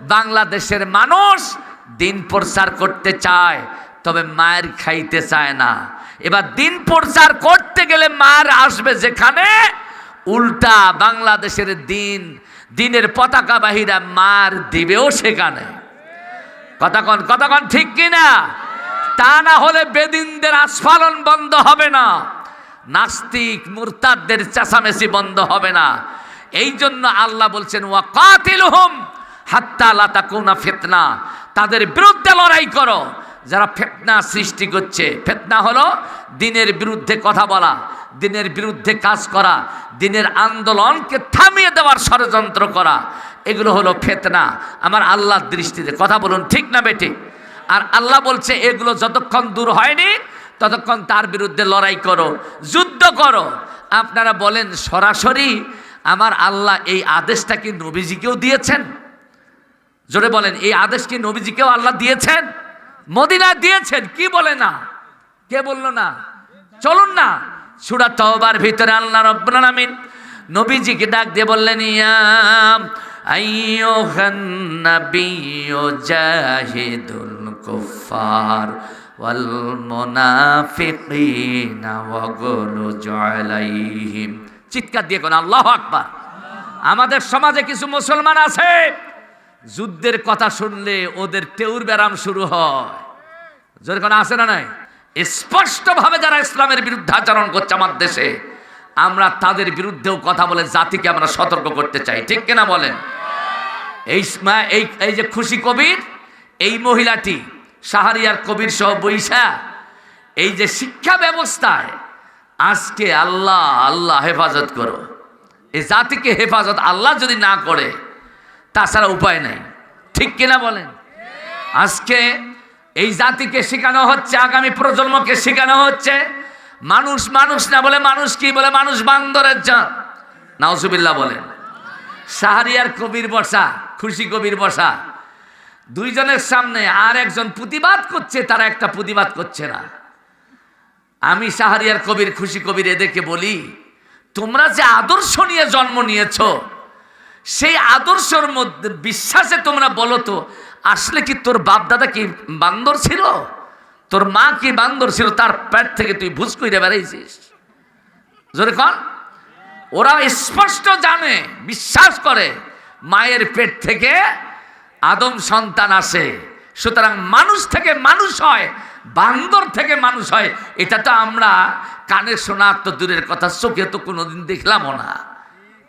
বাংলাদেশের মানুষ দিন প্রচার করতে চায়, তবে মায়ের খাইতে চায় না। এবার দিন প্রচার করতে গেলে মার আসবে যেখানে? উল্টা বাংলাদেশের দিন, দিনের পতাকা বাহিরা মার দিবেও সেখানে। কথাক্ষণ কথাক্ষণ ঠিক কিনা? তা না হলে বেদিনদের আস্ফালন বন্ধ হবে না। নাস্তিক, মুরতাদদের চেঁচামেচি বন্ধ হবে না। এই জন্য আল্লাহ বলছেন, ওয়া কাতিল হুম হাত্তা লাতা কোনা ফেতনা। তাদের বিরুদ্ধে লড়াই করো। যারা ফেতনা সৃষ্টি করছে, ফেতনা হলো দিনের বিরুদ্ধে কথা বলা, দিনের বিরুদ্ধে কাজ করা, দিনের আন্দোলনকে থামিয়ে দেওয়ার ষড়যন্ত্র করা। এগুলো হলো ফেতনা। আমার আল্লাহর দৃষ্টিতে কথা বলুন, ঠিক না বেটি আর আল্লাহ বলছে, এগুলো যতক্ষণ দূর হয়নি, ততক্ষণ তার বিরুদ্ধে লড়াই করো, যুদ্ধ করো। আপনারা বলেন, সরাসরি আমার আল্লাহ এই আদেশটা কি নবীজিকেও দিয়েছেন? জোরে বলেন, এই আদেশ কি নবীজিকেও আল্লাহ দিয়েছেন? মদিনা দিয়েছেন, কি বলে না? কে বলল না? চলুন না, সুরা তওবার ভিতরে আল্লাহ রব্বুল নবীজিকে ডাক দিয়ে বললেন ইয়াম আইয়ুহান নাবিয়্যু জাহিদুল কুফার ওয়াল মুনাফিকিনা ওয়াগলুজ আলাইহিম। চিৎকার দিয়ে কোন, আল্লাহু আকবার। আমাদের সমাজে কিছু মুসলমান আছে যুদ্ধের কথা শুনলে ওদের টেউর ব্যারাম শুরু হয়। জোরে কোনো আছে না নাই? স্পষ্টভাবে যারা ইসলামের বিরুদ্ধে আচরণ করছে আমার দেশে, আমরা তাদের বিরুদ্ধেও কথা বলে জাতিকে আমরা সতর্ক করতে চাই। ঠিক কিনা বলেন? এই এই এই যে খুশি কবির, এই মহিলাটি সাহারিয়ার কবির সহ বৈশা, এই যে শিক্ষা ব্যবস্থায় আজকে আল্লাহ আল্লাহ হেফাজত করো। এই জাতিকে হেফাজত আল্লাহ যদি না করে তাছাড়া উপায় নাই। ঠিক কিনা বলেন? আজকে এই জাতিকে শেখানো হচ্ছে, আগামী প্রজন্মকে শেখানো হচ্ছে। মানুষ মানুষ না বলে মানুষ কি বলে? মানুষ বান্দরের জাত। নাউজুবিল্লাহ বলেন। সাহারিয়ার কবির বসা, খুশি কবির বসা। দুইজনের সামনে আর একজন প্রতিবাদ করছে, তারা একটা প্রতিবাদ করছে না। আমি সাহারিয়ার কবির, খুশি কবির এদেরকে বলি, তোমরা যে আদর্শ নিয়ে জন্ম নিয়েছো সেই আদর্শের মধ্যে বিশ্বাসে তোমরা বলো তো, আসলে কি তোর বাপ দাদা কি বান্দর ছিল? তোর মা কি বান্দর ছিল? তার পেট থেকে তুই ভুজ করে বেড়াইছিস। জোরে কন। ওরা স্পষ্ট জানে, বিশ্বাস করে, মায়ের পেট থেকে আদম সন্তান আসে। সুতরাং মানুষ থেকে মানুষ হয়, বান্দর থেকে মানুষ হয়। এটা তো আমরা কানে শোনা তো দূরের কথা, চোখে তো কোনোদিন দেখলামও না।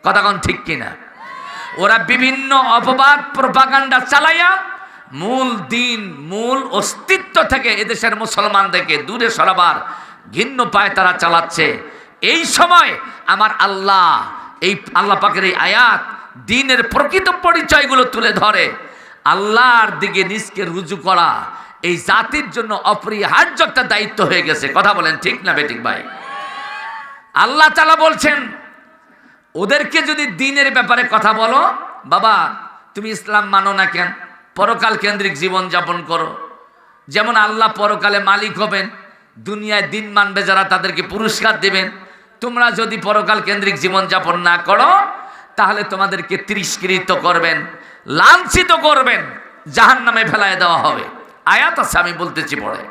কথা কন ঠিক কিনা? ওরা বিভিন্ন অপবাদ প্রপাগান্ডা চালাইয়া মূল দিন, মূল অস্তিত্ব থেকে এদেশের মুসলমানদেরকে দূরে সরাবার ঘিন্ন পায় তারা চালাচ্ছে। এই সময় আমার আল্লাহ, এই আল্লাহ পাকের এই আয়াত দিনের প্রকৃত পরিচয়গুলো তুলে ধরে। আল্লাহর দিকে নিজকে রুজু করা, এই জাতির জন্য অপরিহার্য একটা দায়িত্ব হয়ে গেছে। কথা বলেন ঠিক না বেঠিক ভাই? আল্লাহ তালা বলছেন ওদেরকে যদি দিনের ব্যাপারে কথা বলো, বাবা, তুমি ইসলাম মানো না কেন? পরকাল কেন্দ্রিক জীবন যাপন করো। যেমন আল্লাহ পরকালে মালিক হবেন, দুনিয়ায় দিন মানবে যারা তাদেরকে পুরস্কার দেবেন। তোমরা যদি পরকাল কেন্দ্রিক জীবন যাপন না করো, তাহলে তোমাদেরকে তিরস্কৃত করবেন, লাঞ্ছিত করবেন জাহান নামে ফেলায় দেওয়া হবে। আয়াত আছে, আমি বলতেছি পড়ে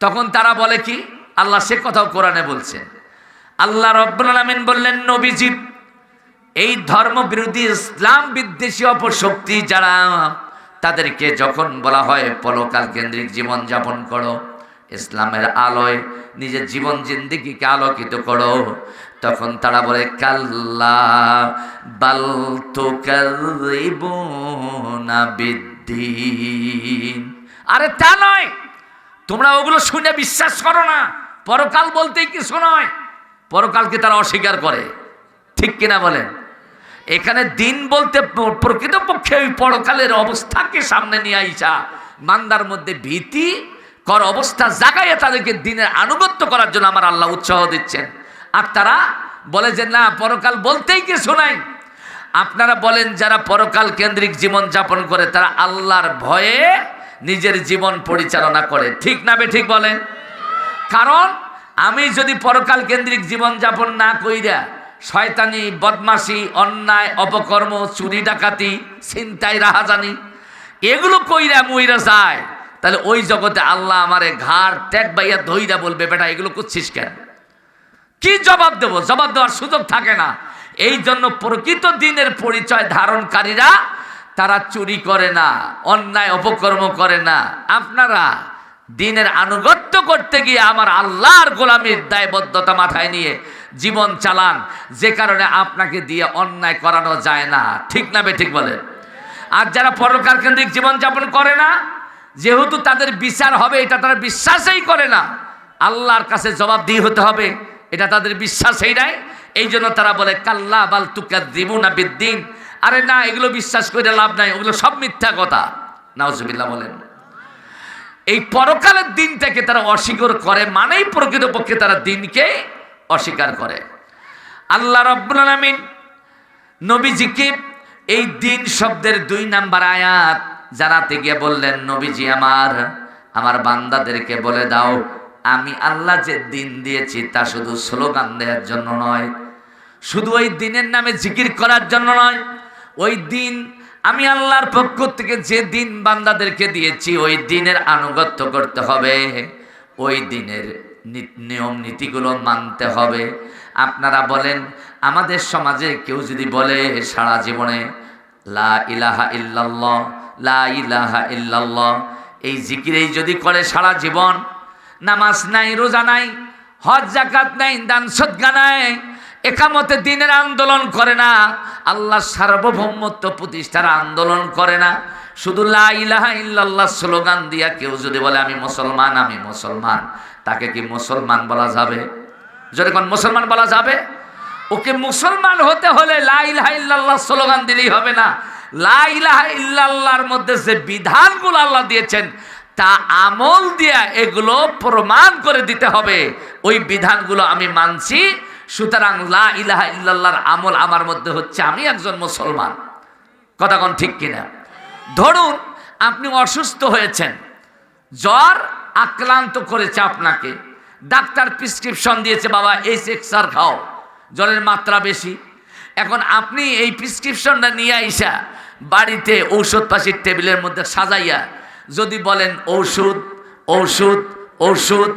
তখন তারা বলে কি? আল্লাহ সে কথাও কোরআনে বলছেন। আল্লাহ রব্বুল বললেন, নবীজি, এই ধর্ম বিরোধী ইসলাম বিদ্বেষী অপশক্তি যারা, তাদেরকে যখন বলা হয়, পরকাল কেন্দ্রিক জীবন যাপন করো, ইসলামের আলোয় নিজের জীবন জিন্দিগিকে আলোকিত করো, তখন তারা বলে, কাল্লা বাল তো বিদ্দিন। আরে তা নয়, তোমরা ওগুলো শুনে বিশ্বাস করো না, পরকাল বলতেই কিছু নয়। পরকালকে তারা অস্বীকার করে। ঠিক কিনা বলেন? এখানে দিন বলতে প্রকৃতপক্ষে ওই পরকালের অবস্থাকে সামনে নিয়ে আইসা মান্দার মধ্যে ভীতি, কর অবস্থা জাগাইয়ে তাদেরকে দিনের আনুগত্য করার জন্য আমার আল্লাহ উৎসাহ দিচ্ছেন। আর তারা বলে যে, না, পরকাল বলতেই কিছু নাই। আপনারা বলেন, যারা পরকাল কেন্দ্রিক জীবন যাপন করে, তারা আল্লাহর ভয়ে নিজের জীবন পরিচালনা করে। ঠিক না বে ঠিক বলেন? কারণ আমি যদি পরকাল কেন্দ্রিক জীবন যাপন না কইরা শয়তানি বদমাসি অন্যায়, অপকর্ম, চুরি, ডাকাতি, ছিনতাই, রাহাজানি এগুলো কইরা মুইরা যায়, তাহলে ওই জগতে আল্লাহ আমারে ঘাড় ট্যাগ বাইয়া ধইরা বলবে, বেটা, এগুলো করছিস কেন? কি জবাব দেব? জবাব দেওয়ার সুযোগ থাকে না। এই জন্য প্রকৃত দিনের পরিচয় ধারণকারীরা তারা চুরি করে না, অন্যায়, অপকর্ম করে না। আপনারা দিনের আনুগত্য করতে গিয়ে আমার আল্লাহর গোলামীর দায়বদ্ধতা মাথায় নিয়ে জীবন চালান, যে কারণে আপনাকে দিয়ে অন্যায় করানো যায় না। ঠিক না বে, ঠিক বলেন আর যারা পরকার কেন্দ্রিক জীবনযাপন করে না, যেহেতু তাদের বিচার হবে, এটা তারা বিশ্বাসই করে না। আল্লাহর কাছে জবাব দিয়ে হতে হবে, এটা তাদের বিশ্বাসই নাই। এই জন্য তারা বলে, কাল্লা বাল তুকা দিব না বিদ্দিন। আরে না, এগুলো বিশ্বাস করে লাভ নাই, ওগুলো সব মিথ্যা কথা। নাউজুবিল্লাহ বলেন। এই পরকালের দিনটাকে তারা অস্বীকার করে মানেই প্রকৃতপক্ষে তারা দিনকে অস্বীকার করে। আল্লাহ রব্বুল আলামিন নবীজিকে এই দিন শব্দের দুই নাম্বার আয়াত জানাতে গিয়ে বললেন, নবীজি আমার আমার বান্দাদেরকে বলে দাও, আমি আল্লাহ যে দিন দিয়েছি তা শুধু স্লোগান দেওয়ার জন্য নয়, শুধু ওই দিনের নামে জিকির করার জন্য নয়, ওই দিন আমি আল্লাহর পক্ষ থেকে যে দিন বান্দাদেরকে দিয়েছি, ওই দিনের আনুগত্য করতে হবে। ওই দিনের নিয়ম নীতিগুলো মানতে হবে। আপনারা বলেন, আমাদের সমাজে কেউ যদি বলে সারা জীবনে, লা ইলাহা ইল্লাল্লাহ, লা ইলাহা ইল্লাল্লাহ এই জিকিরেই যদি করে সারা জীবন, নামাজ নাই, রোজা নাই, হজ জাকাত নাই, দান সদ্গা নাই একামতে দিনের আন্দোলন করে না, আল্লাহ সার্বভৌমত্ব প্রতিষ্ঠার আন্দোলন করে না। শুধু লা ইলাহা ইল্লাল্লাহ স্লোগান দিয়া কেউ যদি বলে, আমি মুসলমান আমি মুসলমান তাকে কি মুসলমান বলা যাবে? যদি কোন মুসলমান বলা যাবে? ওকে মুসলমান হতে হলে লা ইলাহা ইল্লাল্লাহ স্লোগান দিলেই হবে না। লা ইলাহা ইল্লাল্লাহর মধ্যে যে বিধানগুলো আল্লাহ দিয়েছেন, তা আমল দিয়া এগুলো প্রমাণ করে দিতে হবে। ওই বিধানগুলো আমি মানছি সুতরাং লা ইলাহা ইল্লাল্লাহর আমল আমার মধ্যে হচ্ছে আমি একজন মুসলমান। কথা কোন ঠিক কিনা? ধরুন আপনি অসুস্থ হয়েছেন, জ্বর আক্রান্ত করেছে আপনাকে, ডাক্তার প্রেসক্রিপশন দিয়েছে, বাবা, এই সেক্সার খাও, জ্বরের মাত্রা বেশি। এখন আপনি এই প্রেসক্রিপশনটা নিয়ে আইসা বাড়িতে ঔষধ পাশির টেবিলের মধ্যে সাজাইয়া যদি বলেন, ঔষধ ঔষধ ঔষধ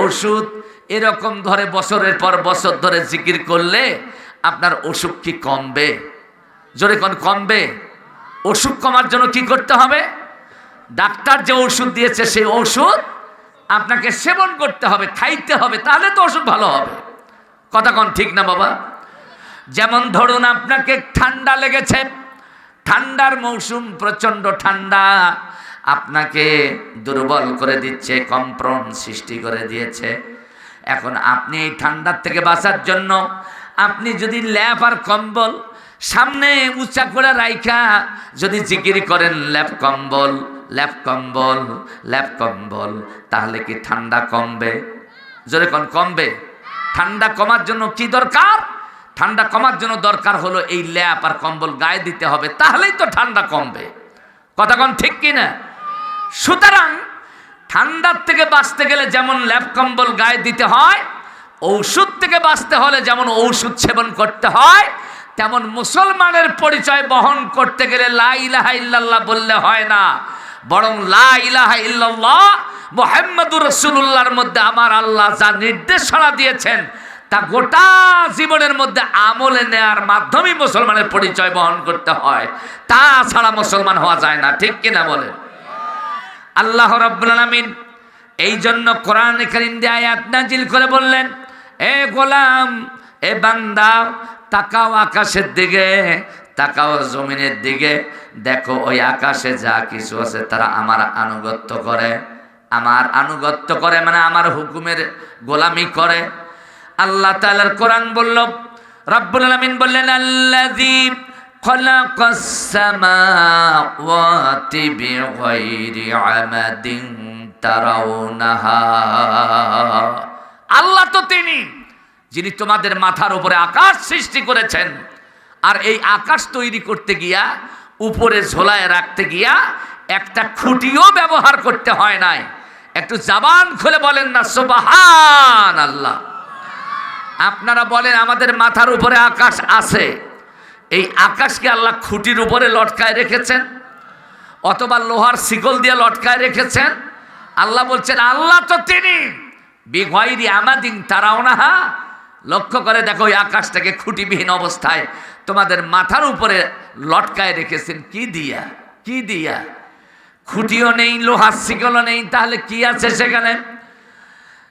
ঔষধ এরকম ধরে বছরের পর বছর ধরে জিকির করলে আপনার অসুখ কি কমবে? জোরে কোন কমবে? অসুখ কমার জন্য কি করতে হবে? ডাক্তার যে ওষুধ দিয়েছে সেই ওষুধ আপনাকে সেবন করতে হবে, খাইতে হবে, তাহলে তো ওষুধ ভালো হবে। কথা কোন ঠিক না বাবা? যেমন ধরুন আপনাকে ঠান্ডা লেগেছে, ঠান্ডার মৌসুম প্রচণ্ড ঠান্ডা, আপনাকে দুর্বল করে দিচ্ছে, কম্পন সৃষ্টি করে দিয়েছে। এখন আপনি এই ঠান্ডার থেকে বাঁচার জন্য আপনি যদি ল্যাপ আর কম্বল সামনে উঁচা করে রাইখা, যদি জিকির করেন, ল্যাপ কম্বল ল্যাপ কম্বল ল্যাপ কম্বল তাহলে কি ঠান্ডা কমবে? জোরে কোন, কমবে। ঠান্ডা কমার জন্য কি দরকার? ঠান্ডা কমার জন্য দরকার হলো এই ল্যাপ আর কম্বল গায়ে দিতে হবে, তাহলেই তো ঠান্ডা কমবে। কথা কোন ঠিক কিনা? সুতরাং ঠান্ডার থেকে বাঁচতে গেলে যেমন ল্যাপ কম্বল গায়ে দিতে হয়, ঔষধ থেকে বাঁচতে হলে যেমন ঔষধ সেবন করতে হয়, তেমন মুসলমানের পরিচয় বহন করতে গেলে লা ইলাহা ইল্লাল্লাহ বললে হয় না। বরং লা ইলাহা ইল্লাল্লাহ মোহাম্মদুর রসুল্লাহর মধ্যে আমার আল্লাহ যা নির্দেশনা দিয়েছেন, তা গোটা জীবনের মধ্যে আমলে নেয়ার মাধ্যমেই মুসলমানের পরিচয় বহন করতে হয়। তা ছাড়া মুসলমান হওয়া যায় না, ঠিক কিনা বলে আল্লাহ রব্বুল আলামিন এই জন্য কোরআন করিম দিয়ে আয়াত নাজিল করে বললেন, এ গোলাম, এ বান্দা, তাকাও আকাশের দিকে, তাকাও জমিনের দিকে, দেখো ওই আকাশে যা কিছু আছে তারা আমার আনুগত্য করে। আমার আনুগত্য করে মানে আমার হুকুমের গোলামি করে। আল্লাহ তাআলার কোরআন বলল, রব্বুল আলামিন বললেন, আল্লাযী خلق السماوات بغير عمد ترونها আল্লাহ তো তিনি যিনি তোমাদের মাথার উপরে আকাশ সৃষ্টি করেছেন আর এই আকাশ তৈরি করতে গিয়া উপরে ঝোলায় রাখতে গিয়া একটা খুঁটিও ব্যবহার করতে হয় নাই একটু জাবান খুলে বলেন না সোবাহান আল্লাহ আপনারা বলেন আমাদের মাথার উপরে আকাশ আছে এই আকাশকে আল্লাহ খুঁটির উপরে লটকায় রেখেছেন, অথবা লোহার শিকল দিয়ে লটকায় রেখেছেন। আল্লাহ বলছেন, আল্লাহ তো তিনি। বিঘয়রি আমাদিন তারাও না হা লক্ষ্য করে দেখো ওই আকাশটাকে খুঁটিবিহীন অবস্থায় তোমাদের মাথার উপরে লটকায় রেখেছেন। কি দিয়া? কি দিয়া? খুঁটিও নেই, লোহার শিকলও নেই, তাহলে কি আছে সেখানে?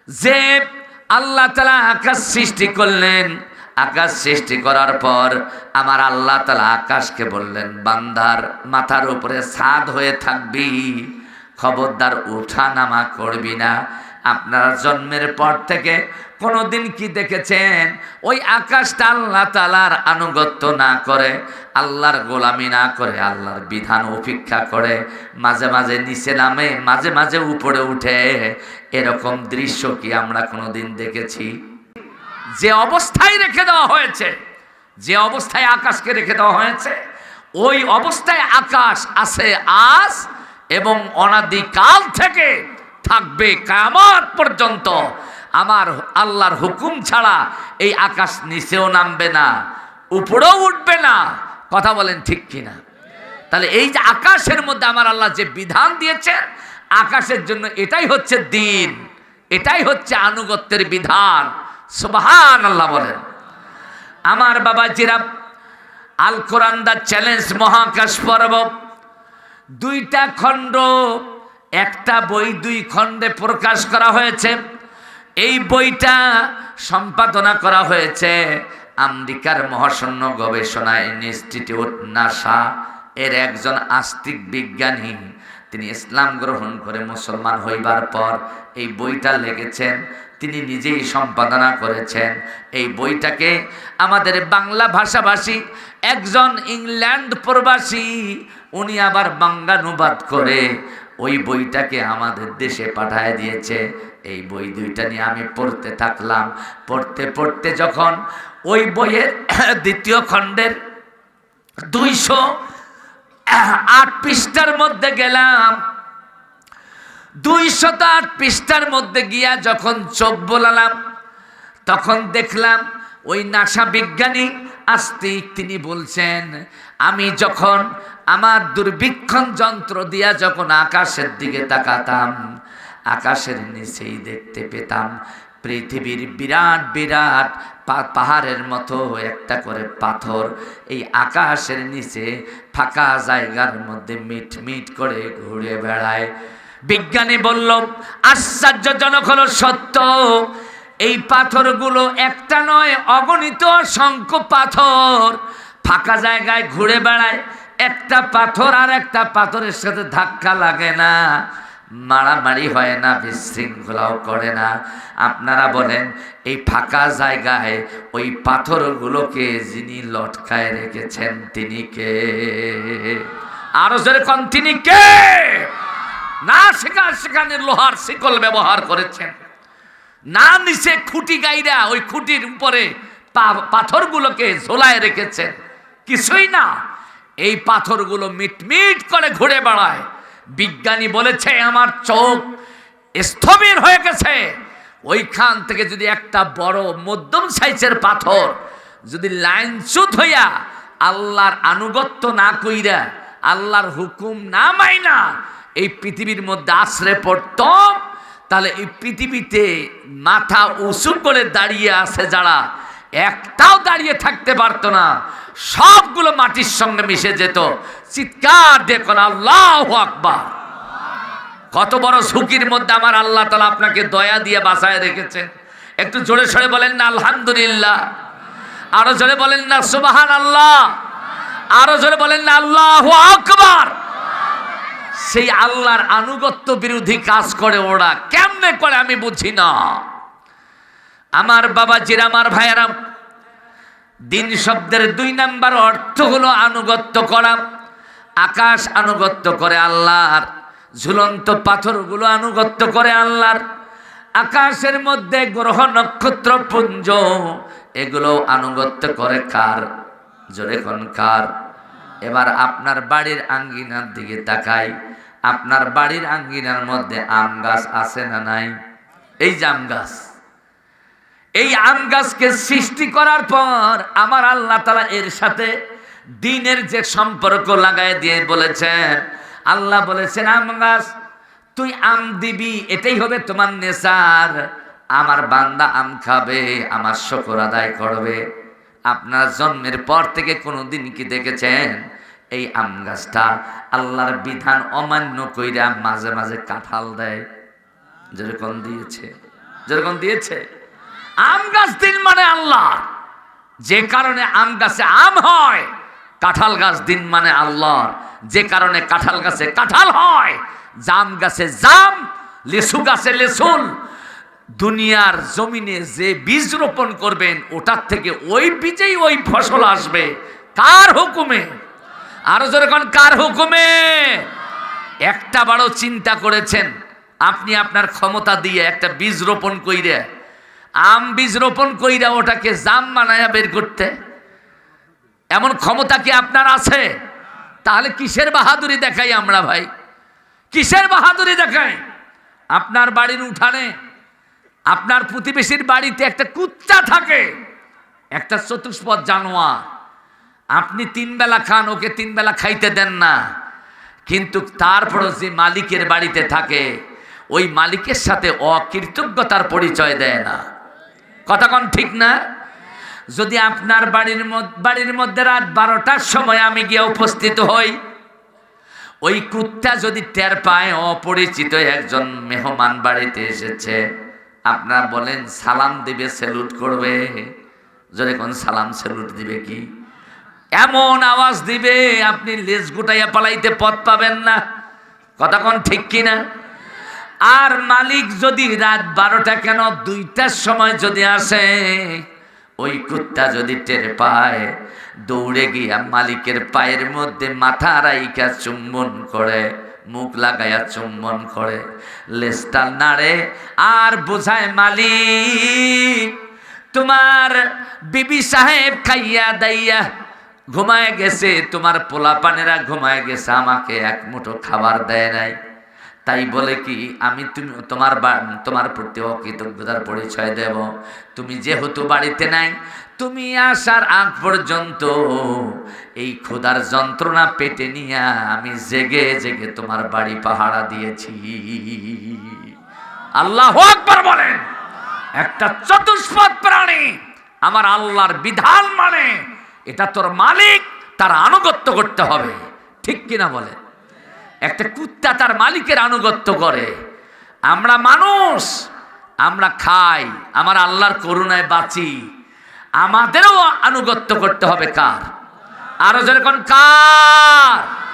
যে আল্লাহ তালা আকাশ সৃষ্টি করলেন আকাশ সৃষ্টি করার পর আমার আল্লাহ তালা আকাশকে বললেন, বান্দার মাথার উপরে ছাদ হয়ে থাকবি, খবরদার উঠা নামা করবি না। আপনার জন্মের পর থেকে কোনোদিন কি দেখেছেন? ওই আকাশটা আল্লাহ তালার আনুগত্য না করে, আল্লাহর গোলামি না করে, আল্লাহর বিধান উপেক্ষা করে, মাঝে মাঝে নিচে নামে, মাঝে মাঝে উপরে উঠে। এরকম দৃশ্য কি আমরা কোনোদিন দেখেছি? যে অবস্থায় রেখে দেওয়া হয়েছে, যে অবস্থায় আকাশকে রেখে দেওয়া হয়েছে, ওই অবস্থায় আকাশ আছে আজ এবং অনাদিকাল থেকে থাকবে কামার পর্যন্ত। আমার আল্লাহর হুকুম ছাড়া এই আকাশ নিচেও নামবে না, উপরেও উঠবে না। কথা বলেন ঠিক কিনা? তাহলে এই যে আকাশের মধ্যে আমার আল্লাহ যে বিধান দিয়েছেন, আকাশের জন্য এটাই হচ্ছে দিন, এটাই হচ্ছে আনুগত্যের বিধান। সুবহান আল্লাহ বলেন আমার বাবা জিরা আল কোরআন দা চ্যালেঞ্জ মহাকাশ পর্ব, দুইটা খণ্ড, একটা বই দুই খণ্ডে প্রকাশ করা হয়েছে। এই বইটা সম্পাদনা করা হয়েছে আমেরিকার মহাশূন্য গবেষণা ইনস্টিটিউট, নাসা, এর একজন আস্তিক বিজ্ঞানী তিনি ইসলাম গ্রহণ করে মুসলমান হইবার পর এই বইটা লিখেছেন, তিনি নিজেই সম্পাদনা করেছেন। এই বইটাকে আমাদের বাংলা ভাষাভাষী একজন ইংল্যান্ড প্রবাসী, উনি আবার বাঙ্গানুবাদ করে ওই বইটাকে আমাদের দেশে পাঠায় দিয়েছে। এই বই দুইটা নিয়ে আমি পড়তে থাকলাম। পড়তে পড়তে যখন ওই বইয়ের দ্বিতীয় খণ্ডের দুইশো আট পৃষ্ঠার মধ্যে গেলাম। দুইশত আট পৃষ্ঠার মধ্যে গিয়া যখন চোখ বোলালাম, তখন দেখলাম ওই নাসা বিজ্ঞানী আস্তিক, তিনি বলছেন, আমি যখন আমার দুর্বীক্ষণ যন্ত্র দিয়া যখন আকাশের দিকে তাকাতাম, আকাশের নিচেই দেখতে পেতাম পৃথিবীর বিরাট বিরাট পাহাড়ের মতো একটা করে পাথর। এই আকাশের নিচে ফাঁকা জায়গার মধ্যে মিট মিট করে ঘুরে বেড়ায়। বিজ্ঞানী বলল, আশ্চর্যজনক হলো সত্য। এই পাথরগুলো একটা নয়, অগণিত অসংখ্য পাথর। ফাঁকা জায়গায় ঘুরে বেড়ায়, একটা পাথর আর একটা পাথরের সাথে ধাক্কা লাগে না। মারামারি হয় না, বিশৃঙ্খলাও করে না। আপনারা বলেন, এই ফাঁকা জায়গায় ওই পাথরগুলোকে যিনি লটকায় রেখেছেন, তিনি কে? আরও জোরে কন, তিনি কে? না শেখা সেখানে লোহার শিকল ব্যবহার করেছেন। না নিচে খুঁটি গাইরা ওই খুঁটির উপরে পাথরগুলোকে ঝোলায় রেখেছেন। কিছুই না। এই পাথরগুলো মিটমিট করে ঘুরে বেড়ায়। বিজ্ঞানী বলেছে, আমার চোখ স্থবির হয়ে গেছে। ওইখান থেকে যদি একটা বড় মধ্যম সাইজের পাথর যদি লাইনচ্যুত হইয়া আল্লাহর আনুগত্য না কইরা, আল্লাহর হুকুম না মাইনা এই পৃথিবীর মধ্যে আশ্রে পড়তম তাহলে এই পৃথিবীতে মাথা উঁচু করে দাঁড়িয়ে আছে যারা একটাও দাঁড়িয়ে থাকতে পারতো না। সবগুলো মাটির সঙ্গে মিশে যেত। চিৎকার দেখুন আল্লাহ আকবার। কত বড় ঝুঁকির মধ্যে আমার আল্লাহ তালা আপনাকে দয়া দিয়ে বাসায় রেখেছেন। একটু জোরে সরে বলেন না, আলহামদুলিল্লাহ। আরও জোরে বলেন না সুবাহান আল্লাহ আরও জোরে বলেন না, আল্লাহ আকবার। সেই আল্লাহর আনুগত্য বিরোধী কাজ করে ওরা। কেমনে করে আমি বুঝি না। আমার বাবা জিরামার ভাইয়েরাম, দিন শব্দের দুই নাম্বার অর্থ হলো আনুগত্য করা, আকাশ আনুগত্য করে আল্লাহর, ঝুলন্ত পাথরগুলো আনুগত্য করে আল্লাহর, আকাশের মধ্যে গ্রহ নক্ষত্র পুঞ্জ, এগুলো আনুগত্য করে কার? জোরে কোন কার? এবার আপনার বাড়ির আঙ্গিনার দিকে তাকাই, আপনার বাড়ির আঙ্গিনার মধ্যে আম গাছ আছে না নাই? এই যে আম গাছ। এই আম গাছকে সৃষ্টি করার পর আমার আল্লাহ তালা এর সাথে দিনের যে সম্পর্ক লাগাই দিয়ে বলেছেন। আল্লাহ বলেছেন, আম গাছ, তুই আম দিবি, এটাই হবে তোমার নেশার। আমার বান্দা আম খাবে, আমার শকর আদায় করবে। আপনার জন্মের পর থেকে কোনো দিন কি দেখেছেন? এই আম গাছটা আল্লাহর বিধান অমান্য কইরা মাঝে মাঝে কাঁঠাল দেয়। যেরকম দিয়েছে যেরকম দিয়েছে। আম গাছ দিন মানে আল্লাহ। যে কারণে আম গাছে আম হয়, কাঁঠাল গাছ দিন মানে আল্লাহর। যে কারণে কাঁঠাল গাছে কাঁঠাল হয়, জাম গাছে জাম, লেসু গাছে লেসুন। দুনিয়ার জমিনে যে বীজ রোপণ করবেন, ওটার থেকে ওই বীজেই ওই ফসল আসবে। কার হুকুমে? আরও যেরকম কার হুকুমে? একটা বারও চিন্তা করেছেন, আপনি আপনার ক্ষমতা দিয়ে একটা বীজ রোপণ কইরে আম বীজ রোপণ কইরা ওটাকে জাম বানায়া বের করতে। এমন ক্ষমতা কি আপনার আছে? তাহলে কিসের বাহাদুরি দেখাই আমরা ভাই? কিসের বাহাদুরি দেখাই? আপনার বাড়ির উঠানে, আপনার প্রতিবেশীর বাড়িতে একটা কুচ্চা থাকে, একটা চতুষ্পদ জানোয়ার। আপনি তিন বেলা খান, ওকে তিন বেলা খাইতে দেন না। কিন্তু তারপরও যে মালিকের বাড়িতে থাকে, ওই মালিকের সাথে অকৃতজ্ঞতার পরিচয় দেয় না। কথাক্ষণ ঠিক না? যদি আপনার বাড়ির বাড়ির মধ্যে রাত বারোটার সময় আমি গিয়ে উপস্থিত হই, ওই কুত্তা যদি টের পায়, অপরিচিত একজন মেহমান বাড়িতে এসেছে, আপনার বলেন, সালাম দিবে স্যালুট করবে? যদি কোন সালাম স্যালুট দিবে কি? এমন আওয়াজ দিবে, আপনি লেজ গুটাইয়া পালাইতে পথ পাবেন না। কথাক্ষণ ঠিক কিনা? আর মালিক যদি রাত বারোটা কেন, দুইটার সময় যদি আসে, ওই কুত্তা যদি টের পায়, দৌড়ে গিয়া মালিকের পায়ের মধ্যে মাথা রাইকা চুম্বন করে, মুখ লাগাইয়া চুম্বন করে লেজটা নাড়ে আর বোঝায়, মালিক, তোমার বিবি সাহেব খাইয়া দাইয়া ঘুমায় গেছে, তোমার পোলা পানেরা ঘুমায় গেছে, আমাকে এক মুঠো খাবার দেয় নাই। তাই বলে কি, আমি তুমি, তোমার তোমার প্রতি অকৃতজ্ঞতার পরিচয় দেব। তুমি যেহেতু বাড়িতে নাই, তুমি আসার আগ পর্যন্ত এই ক্ষুধার যন্ত্রণা পেটে নিয়ে আমি জেগে জেগে তোমার বাড়ি পাহারা দিয়েছি। আল্লাহ আকবার বলেন, একটা চতুষ্পদ প্রাণী আমার আল্লাহর বিধান মানে এটা তোর মালিক, তার আনুগত্য করতে হবে। ঠিক কিনা বলে একটা কুত্তা তার মালিকের আনুগত্য করে। আমরা মানুষ, আমরা খাই, আমার আল্লাহর করুণায় বাঁচি। আমাদেরও আনুগত্য করতে হবে কার? আরও যেরকম কার?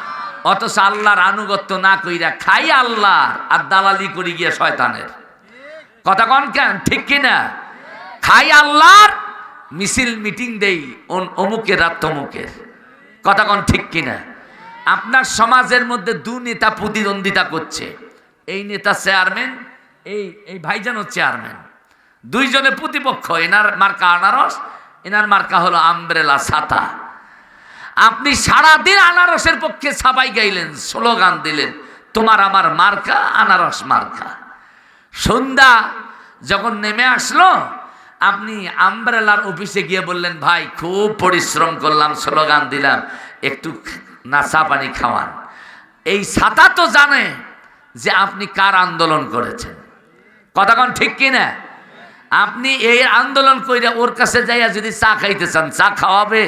অথচ আল্লাহর আনুগত্য না কইরা খাই আল্লাহ আর দালালি করি গিয়ে শয়তানের। কথা কন কেন? ঠিক কিনা? খাই আল্লাহর, মিছিল মিটিং দেই অমুকের রাত তমুকের। কথা কন ঠিক কিনা? আপনার সমাজের মধ্যে দু নেতা প্রতিদ্বন্দ্বিতা করছে। এই নেতা চেয়ারম্যান, এই এই ভাইজানও চেয়ারম্যান। দুইজনে প্রতিপক্ষ, এনার মার্কা আনারস, এনার মার্কা হলো আমব্রেলা ছাতা। আপনি সারাদিন আনারসের পক্ষে সাবাই গাইলেন, স্লোগান দিলেন, তোমার আমার মার্কা, আনারস মার্কা। সন্ধ্যা যখন নেমে আসলো, আপনি আমব্রেলার অফিসে গিয়ে বললেন, ভাই, খুব পরিশ্রম করলাম, স্লোগান দিলাম, একটু নাচা পানি খাওয়ান। এই ছাতা তো জানে যে আপনি কার আন্দোলন করেছেন। কথাক্ষণ ঠিক কিনা আপনি এই আন্দোলন কইরা ওর কাছে যাইয়া যদি চা খাইতে চান, চা খাওয়াবে?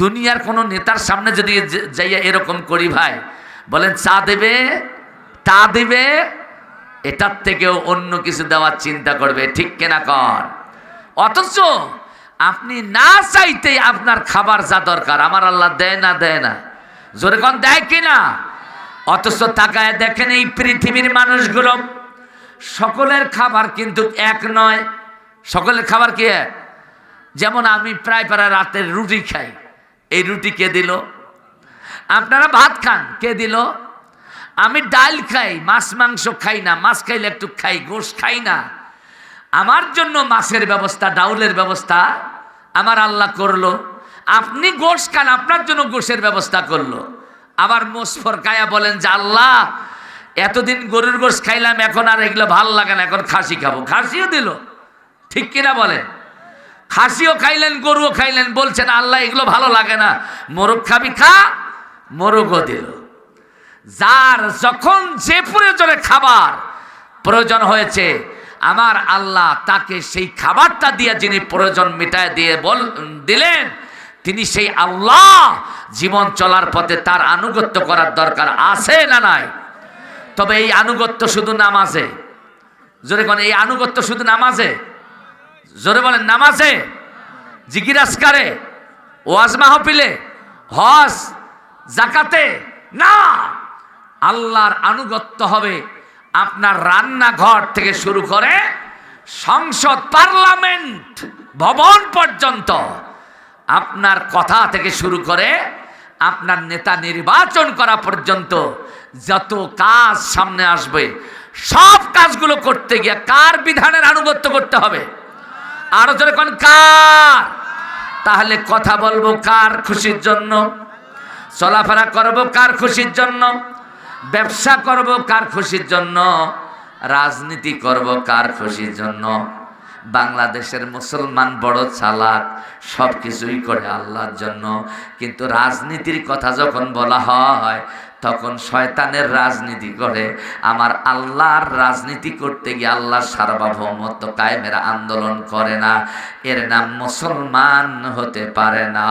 দুনিয়ার কোনো নেতার সামনে যদি যাইয়া এরকম করি ভাই, বলেন চা দেবে? তা দেবে? এটার থেকেও অন্য কিছু দেওয়ার চিন্তা করবে, ঠিক কেনা? কর অথচ আপনি না চাইতেই আপনার খাবার যা দরকার, আমার আল্লাহ দেয় না দেয় না। জোরে কন, দেয় কিনা? অথচ তাকায় দেখেন এই পৃথিবীর মানুষগুলো, সকলের খাবার কিন্তু এক নয়। সকলের খাবার কি যেমন আমি প্রায় প্রায় রাতের রুটি খাই। এই রুটি কে দিল? আপনারা ভাত খান, কে দিল? আমি ডাল খাই, মাছ মাংস খাই না, মাছ খাইলে একটু খাই, গোশ খাই না। আমার জন্য মাছের ব্যবস্থা, ডাউলের ব্যবস্থা আমার আল্লাহ করল। আপনি গোশ খান, আপনার জন্য গোশের ব্যবস্থা করল। আবার মোসফর কায়া বলেন যে, আল্লাহ, এতদিন গরুর গোশ খাইলাম, এখন আর এগুলো ভালো লাগে না, এখন খাসি খাব। খাসিও দিল, ঠিক কিনা বলেন খাসিও খাইলেন, গরুও খাইলেন, বলছেন, আল্লাহ, এগুলো ভালো লাগে না। মোরগ খাবি, খা, মোরগও দিল। যার যখন যে প্রয়োজনে খাবার প্রয়োজন হয়েছে, আমার আল্লাহ তাকে সেই খাবারটা দিয়ে যিনি প্রয়োজন মিটায় দিয়ে বল, দিলেন তিনি সেই আল্লাহ জীবন চলার পথে তার আনুগত্য করার দরকার আছে না নাই? তবে এই আনুগত্য শুধু নামাজে। জোরে কোন এই আনুগত্য শুধু নামাজে? জোরে বলেন, নামাজে? জিগিরাজকারে ওয়াজ মাহফিলে? হজ? জাকাতে? না! আল্লাহর আনুগত্য হবে আপনার রান্নাঘর থেকে শুরু করে সংসদ, পার্লামেন্ট, ভবন পর্যন্ত। আপনার কথা থেকে শুরু করে আপনার নেতা নির্বাচন করা পর্যন্ত যত কাজ সামনে আসবে, সব কাজগুলো করতে গিয়ে কার বিধানের আনুগত্য করতে হবে? আরও জোরে কোন, কার? তাহলে কথা বলব কার খুশির জন্য? চলাফেরা করব কার খুশির জন্য? ব্যবসা করব কার খুশির জন্য? রাজনীতি করব কার খুশির জন্য? বাংলাদেশের মুসলমান বড় চালাক সব কিছুই করে আল্লাহর জন্য। কিন্তু রাজনীতির কথা যখন বলা হয়, তখন শয়তানের রাজনীতি করে। আমার আল্লাহর রাজনীতি করতে গিয়ে আল্লাহর সার্বভৌমত্ব কায়েমের আন্দোলন করে না। এর নাম মুসলমান হতে পারে না।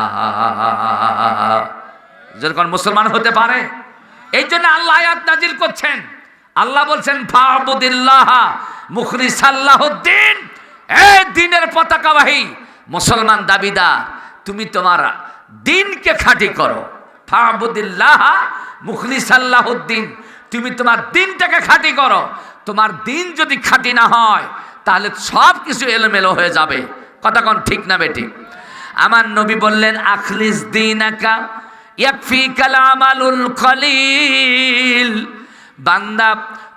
যখন মুসলমান হতে পারে, এই জন্য আল্লাহ নাজিল করছেন। আল্লাহ বলছেন, ফাবুদিল্লাহ মুখরিসাল্লাহুদ্দিন। এই দিনের পতাকাবাহী মুসলমান দাবিদা তুমি তোমার দিনকে খাঁটি করো। ফাবুদিল্লাহ মুখলিসাল্লাহুদ্দিন, তুমি তোমার দিনটাকে খাঁটি করো। তোমার দিন যদি খাঁটি না হয়, তাহলে সব কিছু এলোমেলো হয়ে যাবে। কোন ঠিক না বেটি? আমার নবী বললেন, আখলিস দিন একা ইয়াকফি কালামালুল খলিল। বান্দা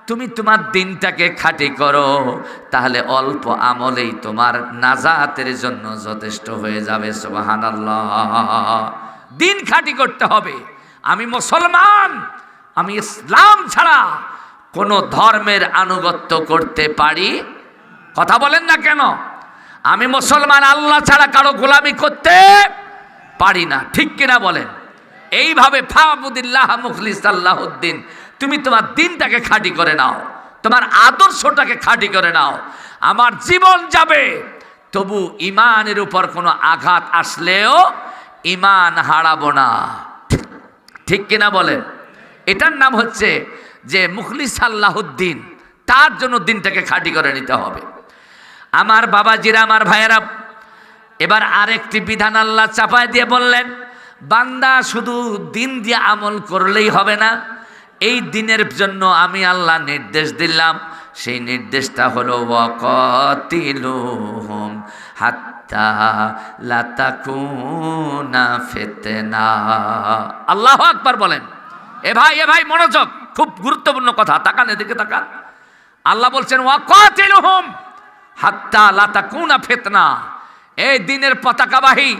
তুমি তোমার দিনটাকে খাঁটি করো, তাহলে অল্প আমলেই তোমার নাজাতের জন্য যথেষ্ট হয়ে যাবে, সুবহানাল্লাহ। দিন খাঁটি করতে হবে। আমি মুসলমান, আমি ইসলাম ছাড়া কোনো ধর্মের আনুগত্য করতে পারি? কথা বলেন না কেন? আমি মুসলমান, আল্লাহ ছাড়া কারও গোলামি করতে পারি না। ঠিক কিনা বলেন? এইভাবে ফাহাবুদিল্লাহ মুখলিস আল্লাহদ্দিন তুমি তোমার দিনটাকে খাঁটি করে নাও, তোমার আদর্শটাকে খাঁটি করে নাও, আমার জীবন যাবে। তবু ইমানের উপর কোনো আঘাত আসলেও ইমান হারাবো না। ঠিক কিনা বলেন? এটার নাম হচ্ছে যে মুখলিস আল্লাহদ্দিন, তার জন্য দিনটাকে খাঁটি করে নিতে হবে। আমার বাবাজিরা, আমার ভাইয়েরা, এবার আরেকটি বিধান আল্লাহ চাপায় দিয়ে বললেন, বান্দা শুধু দিন দিয়ে আমল করলেই হবে না এই দিনের জন্য আমি আল্লাহ নির্দেশ দিলাম। সেই নির্দেশটা হলো, ওয়াকতিলুহুম হাত্তা লাতাকুনা ফিতনা। আল্লাহ আকবার বলেন। এ ভাই এ ভাই, মনোযোগ, খুব গুরুত্বপূর্ণ কথা, তাকান এদিকে তাকান। আল্লাহ বলছেন, ওয়াকতিলুহুম হাত্তা লাতাকুনা ফিতনা। এই দিনের পতাকাবাহী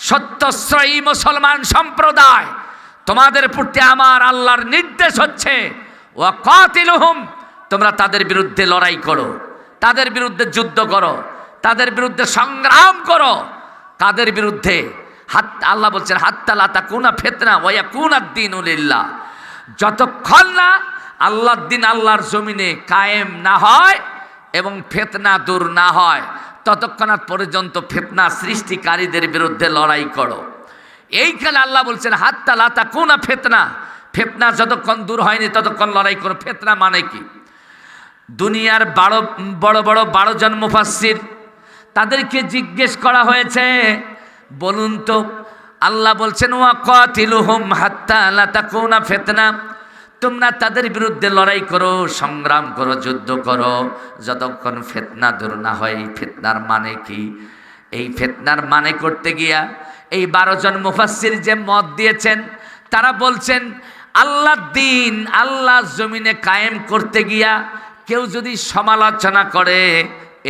সত্যশ্রয়ী মুসলমান সম্প্রদায় তোমাদের প্রতি আমার আল্লাহর নির্দেশ হচ্ছে ও কাতিলহুম তোমরা তাদের বিরুদ্ধে লড়াই করো, তাদের বিরুদ্ধে যুদ্ধ করো, তাদের বিরুদ্ধে সংগ্রাম করো কাদের বিরুদ্ধে হাত, আল্লাহ বলছেন হাত্তালাতা কুনা ফেতনা ওয়া কুনা দিন উলিল্লাহ যতক্ষণ না আল্লাহর দিন আল্লাহর জমিনে কায়েম না হয় এবং ফেতনা দূর না হয় ততক্ষণাৎ পর্যন্ত ফেতনা সৃষ্টিকারীদের বিরুদ্ধে লড়াই করো। এইখানে আল্লাহ বলছেন, হাত্তা লাতা কোনা ফেতনা। ফেতনা যতক্ষণ দূর হয়নি, ততক্ষণ লড়াই করো। ফেতনা মানে কি? দুনিয়ার বারো, বড় বড় বারো জন মুফাসির তাদেরকে জিজ্ঞেস করা হয়েছে, বলুন তো, আল্লাহ বলছেন, ওয়া কাতিলুহুম হাত্তা লাতা কোনা ফেতনা। তোমরা তাদের বিরুদ্ধে লড়াই করো, সংগ্রাম করো, যুদ্ধ করো, যতক্ষণ ফেতনা দূর না হয়, ফেতনার মানে কি? এই ফেতনার মানে করতে গিয়া এই বারো জন মুফাসির যে মত দিয়েছেন, তারা বলছেন আল্লাহ দিন আল্লাহ জমিনে কায়েম করতে গিয়া কেউ যদি সমালোচনা করে,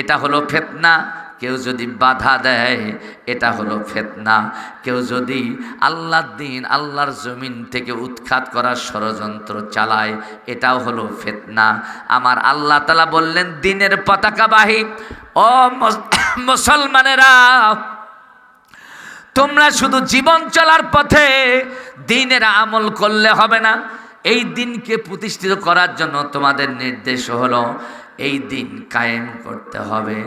এটা হলো ফেতনা। কেউ যদি বাধা দেয়, এটা হলো ফেতনা। কেউ যদি আল্লাহর দিন, আল্লাহর জমিন থেকে উৎখাত করার ষড়যন্ত্র চালায়, এটাও হলো ফেতনা। আমার আল্লাহ তালা বললেন, দিনের পতাকাবাহী ও মুস- মুসলমানেরা, তোমরা শুধু জীবন চলার পথে দিনের আমল করলে হবে না। এই দিনকে প্রতিষ্ঠিত করার জন্য তোমাদের নির্দেশ হলো এই দিন কায়েম করতে হবে,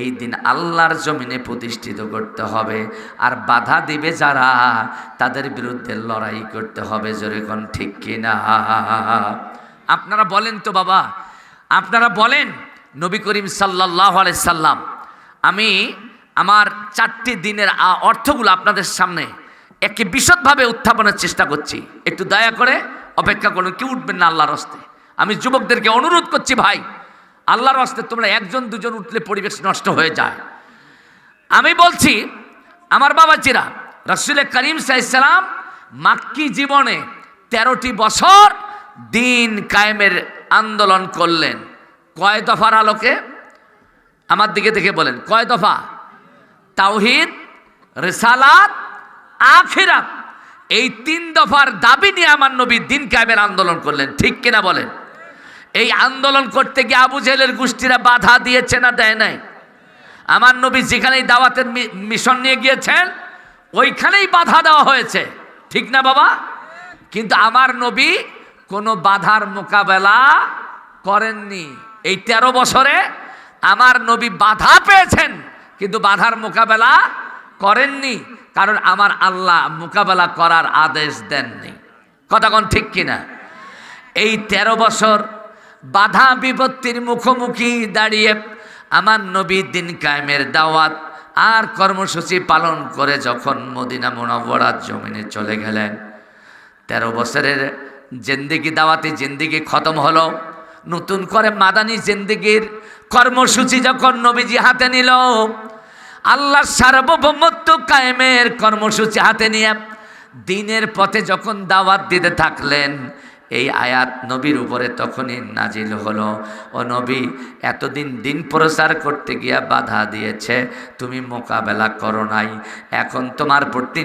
এই দিন আল্লাহর জমিনে প্রতিষ্ঠিত করতে হবে। আর বাধা দিবে যারা, তাদের বিরুদ্ধে লড়াই করতে হবে যেরকম ঠিক কিনা? আপনারা বলেন তো বাবা, আপনারা বলেন, নবী করিম সাল্লাহ সাল্লাম, আমি আমার চারটি দিনের অর্থগুলো আপনাদের সামনে একে বিশদভাবে উত্থাপনের চেষ্টা করছি। একটু দয়া করে অপেক্ষা করুন, কেউ উঠবেন না আল্লাহর হস্তে। আমি যুবকদেরকে অনুরোধ করছি ভাই আল্লাহর হস্তে তোমরা একজন, দুজন উঠলে পরিবেশ নষ্ট হয়ে যায়। আমি বলছি, আমার বাবা বাবাজিরা, রসুল করিম সাইসালাম মাক্কি জীবনে তেরোটি বছর দিন কায়েমের আন্দোলন করলেন। কয় দফার আলোকে? আমার দিকে দেখে বলেন, কয় দফা? তাওহিদ, রেসালাত, আখিরাত। এই তিন দফার দাবি নিয়ে আমার নবী দিন কায়েমের আন্দোলন করলেন, ঠিক কিনা বলেন? এই আন্দোলন করতে গিয়ে আবু জেলের গোষ্ঠীরা বাধা দিয়েছে না দেয় নাই? আমার নবী যেখানেই দাওয়াতের মিশন নিয়ে গিয়েছেন, ওইখানেই বাধা দেওয়া হয়েছে। ঠিক না বাবা? কিন্তু আমার নবী কোনো বাধার মোকাবেলা করেননি। এই তেরো বছরে আমার নবী বাধা পেয়েছেন, কিন্তু বাধার মোকাবেলা করেননি, কারণ আমার আল্লাহ মোকাবেলা করার আদেশ দেননি। কথাক্ষণ ঠিক কিনা? এই ১৩ বছর বাধা বিপত্তির মুখোমুখি দাঁড়িয়ে আমার নবী দিন কায়েমের দাওয়াত আর কর্মসূচি পালন করে যখন মদিনা মোনাবরাত জমিনে চলে গেলেন। তেরো বছরের জেন্দিগি দাওয়াতি জিন্দিগি খতম হলো। নতুন করে মাদানী জিন্দিগির কর্মসূচি যখন নবীজি হাতে নিল, আল্লাহর সার্বভৌমত্ব কায়েমের কর্মসূচি হাতে নিয়ে দিনের পথে যখন দাওয়াত দিতে থাকলেন এই আয়াত নবীর উপরে তখনই নাজিল হলো। ও নবী, এতদিন দিন প্রচার করতে গিয়া বাধা দিয়েছে, তুমি মোকাবেলা করো নাই। এখন তোমার প্রতি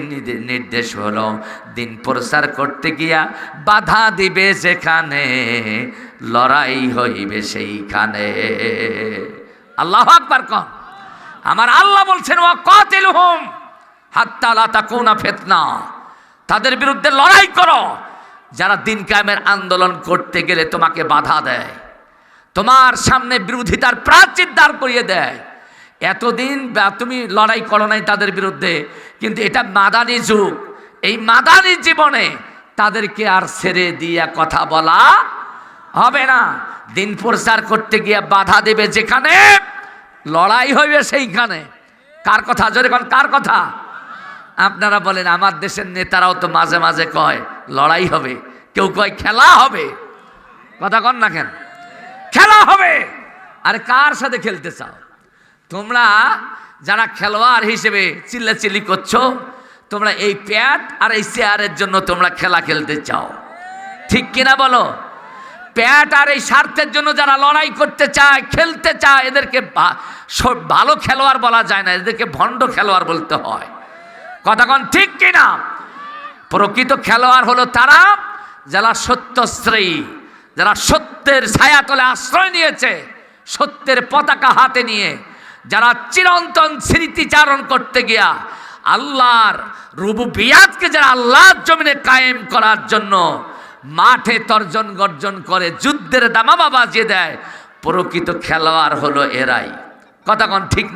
নির্দেশ হলো, দিন প্রচার করতে গিয়া বাধা দিবে যেখানে, লড়াই হইবে সেইখানে। আল্লাহ আকবার কন। আমার আল্লাহ বলছেন ও কাতিল হুম হাত্তা লা তাকুনা ফিতনা। তাদের বিরুদ্ধে লড়াই করো। যারা দিন কায়েমের আন্দোলন করতে গেলে তোমাকে বাধা দেয়, তোমার সামনে বিরোধিতার প্রাচীর দাঁড় করিয়ে দেয়। এতদিন তুমি লড়াই করো নাই তাদের বিরুদ্ধে, কিন্তু এটা মাদানি যুগ। এই মাদানি জীবনে তাদেরকে আর ছেড়ে দিয়ে কথা বলা হবে না। দিন প্রচার করতে গিয়ে বাধা দেবে যেখানে, লড়াই হইবে সেইখানে। কার কথা? কোন কার কথা? আপনারা বলেন, আমার দেশের নেতারাও তো মাঝে মাঝে কয় লড়াই হবে। কেউ কয়, খেলা হবে? কথা কন না কেন? খেলা হবে। আর কার সাথে খেলতে চাও? তোমরা যারা খেলোয়াড় হিসেবে চিল্লাচিল্লি করছ, তোমরা এই প্যাট আর এই চেয়ারের জন্য তোমরা খেলা খেলতে চাও। ঠিক কিনা বলো? প্যাট আর এই স্বার্থের জন্য যারা লড়াই করতে চায়, খেলতে চায়, এদেরকে ভালো খেলোয়াড় বলা যায় না, এদেরকে ভণ্ড খেলোয়াড় বলতে হয়। কথাক্ষণ ঠিক কিনা? প্রকৃত খেলোয়াড় হলো তারা যারা সত্যশ্রয়ী যারা সত্যের ছায়াতলে আশ্রয় নিয়েছে, সত্যের পতাকা হাতে নিয়ে, যারা চিরন্তন স্মৃতিচারণ করতে গিয়া আল্লাহর রুবু বিয়াদকে যারা আল্লাহর জমিনে কায়েম করার জন্য মাঠে তর্জন গর্জন করে, যুদ্ধের দামামা বাজিয়ে দেয়, প্রকৃত খেলোয়াড় হলো এরাই। কথাক্ষণ ঠিক না?